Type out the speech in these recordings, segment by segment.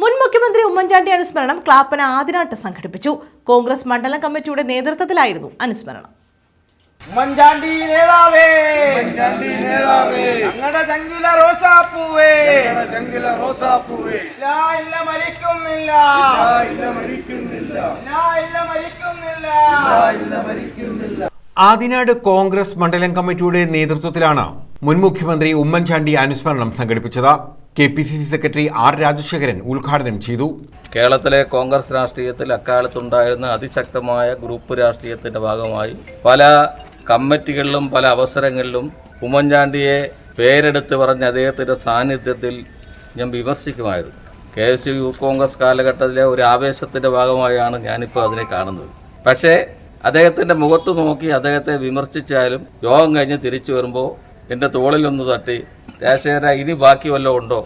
മുൻ മുഖ്യമന്ത്രി ഉമ്മൻചാണ്ടി അനുസ്മരണം ക്ലാപ്പന ആദിനാട്ട് സംഘടിപ്പിച്ചു. കോൺഗ്രസ് മണ്ഡലം കമ്മിറ്റിയുടെ നേതൃത്വത്തിലായിരുന്നു അനുസ്മരണം. ഉമ്മൻചാണ്ടി നേതാവേ. ഞങ്ങളുടെ ചങ്കില റോസാപ്പൂവേ. ചങ്കില റോസാപ്പൂവേ. ഇല്ല ഇല്ല മരിക്കുന്നില്ല. ഇല്ല മരിക്കുന്നില്ല. ഇല്ല മരിക്കുന്നില്ല. ഇല്ല മരിക്കുന്നില്ല. ആദിനാട് കോൺഗ്രസ് മണ്ഡലം കമ്മിറ്റിയുടെ നേതൃത്വത്തിലാണ് മുൻ മുഖ്യമന്ത്രി ഉമ്മൻചാണ്ടി അനുസ്മരണം സംഘടിപ്പിച്ചത്. K P C C secretary R Rajasekharan ഉദ്ഘാടനം ചെയ്തു. കേരളത്തിലെ കോൺഗ്രസ് രാഷ്ട്രീയത്തിൽ അക്കാലത്തുണ്ടായിരുന്ന അതിശക്തമായ ഗ്രൂപ്പ് രാഷ്ട്രീയത്തിന്റെ ഭാഗമായി പല കമ്മിറ്റികളിലും പല അവസരങ്ങളിലും ഉമ്മൻചാണ്ടിയെ പേരെടുത്ത് പറഞ്ഞ അദ്ദേഹത്തിന്റെ സാന്നിധ്യത്തിൽ ഞാൻ വിമർശിക്കുമായിരുന്നു. K S U youth Congress കാലഘട്ടത്തിലെ ഒരു ആവേശത്തിന്റെ ഭാഗമായാണ് ഞാനിപ്പോൾ അതിനെ കാണുന്നത്. പക്ഷേ അദ്ദേഹത്തിന്റെ മുഖത്ത് നോക്കി അദ്ദേഹത്തെ വിമർശിച്ചാലും യോഗം കഴിഞ്ഞ് തിരിച്ചു വരുമ്പോൾ എന്റെ തോളിലൊന്ന് തട്ടി രാജശേഖര ഇനി ബാക്കി വല്ലതും ഉണ്ടോ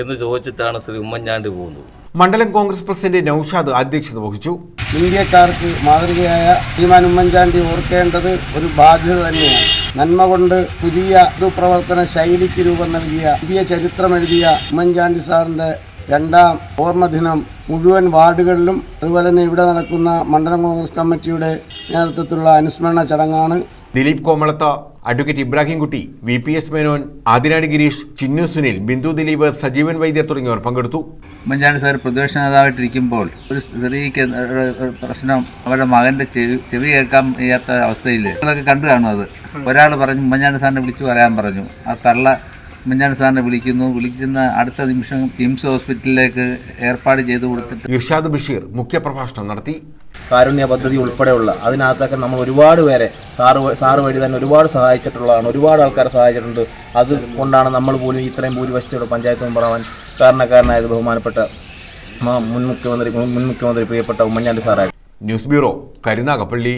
എന്ന് ചോദിച്ചിട്ടാണ് ശ്രീ ഉമ്മൻചാണ്ടി പോകുന്നത്. മണ്ഡലം കോൺഗ്രസ് പ്രസിഡന്റ് നൌഷാദ് അധ്യക്ഷത വഹിച്ചു. ഇന്ത്യക്കാർക്ക് മാതൃകയായ ശ്രീമാൻ ഉമ്മൻചാണ്ടി ഓർക്കേണ്ടത് ഒരു ബാധ്യത തന്നെയാണ്. നന്മ കൊണ്ട് പുതിയ പ്രവർത്തന ശൈലിക്ക് രൂപം നൽകിയ പുതിയ ചരിത്രം എഴുതിയ ഉമ്മൻചാണ്ടി സാറിന്റെ രണ്ടാം ഓർമ്മദിനം മുഴുവൻ വാർഡുകളിലും അതുപോലെ തന്നെ ഇവിടെ നടക്കുന്ന മണ്ഡലം കോൺഗ്രസ് കമ്മിറ്റിയുടെ നേതൃത്വത്തിലുള്ള അനുസ്മരണ ചടങ്ങാണ്. Dileep Komalath advocate Ibrahimkutty V P S Menon Adinad Girish Chinnu Sunil Bindu Dileep Sajeevan Vaidyar തുടങ്ങിയവർ പങ്കെടുത്തു. ഉമ്മൻചാണ്ടി സാർ പ്രതിപക്ഷ നേതാവായിട്ടിരിക്കുമ്പോൾ ഒരു സ്ത്രീക്ക് പ്രശ്നം അവരുടെ മകന്റെ ചെവി കേൾക്കാൻ വയ്യാത്ത അവസ്ഥയിൽ അതൊക്കെ കണ്ടു കാണും അത്. ഒരാൾ പറഞ്ഞു ഉമ്മൻചാണ്ടി സാറിനെ വിളിച്ചു പറയാൻ പറഞ്ഞു. ആ തള്ള ഉമ്മൻചാണ്ടി സാറിനെ വിളിക്കുന്നു. വിളിക്കുന്ന അടുത്ത നിമിഷം കിംസ് ഹോസ്പിറ്റലിലേക്ക് ഏർപ്പാട് ചെയ്ത് കൊടുത്തിട്ട് ഇർഷാദ് ബഷീർ മുഖ്യപ്രഭാഷണം നടത്തി. കാരുണ്യ പദ്ധതി ഉൾപ്പെടെയുള്ള അതിനകത്തൊക്കെ നമ്മൾ ഒരുപാട് പേരെ സാറ് സാറ് വഴി തന്നെ ഒരുപാട് സഹായിച്ചിട്ടുള്ളതാണ്. ഒരുപാട് ആൾക്കാരെ സഹായിച്ചിട്ടുണ്ട്. അത് കൊണ്ടാണ് നമ്മൾ പോലും ഇത്രയും ഭൂരിപക്ഷത്തോടെ പഞ്ചായത്ത് മെമ്പറാവാൻ കാരണക്കാരനായത് ബഹുമാനപ്പെട്ട മാ- മുൻ മുഖ്യമന്ത്രി മുൻ മുഖ്യമന്ത്രി പ്രിയപ്പെട്ട ഉമ്മൻചാണ്ടി സാറായി ന്യൂസ് ബ്യൂറോ കരുനാഗപ്പള്ളി.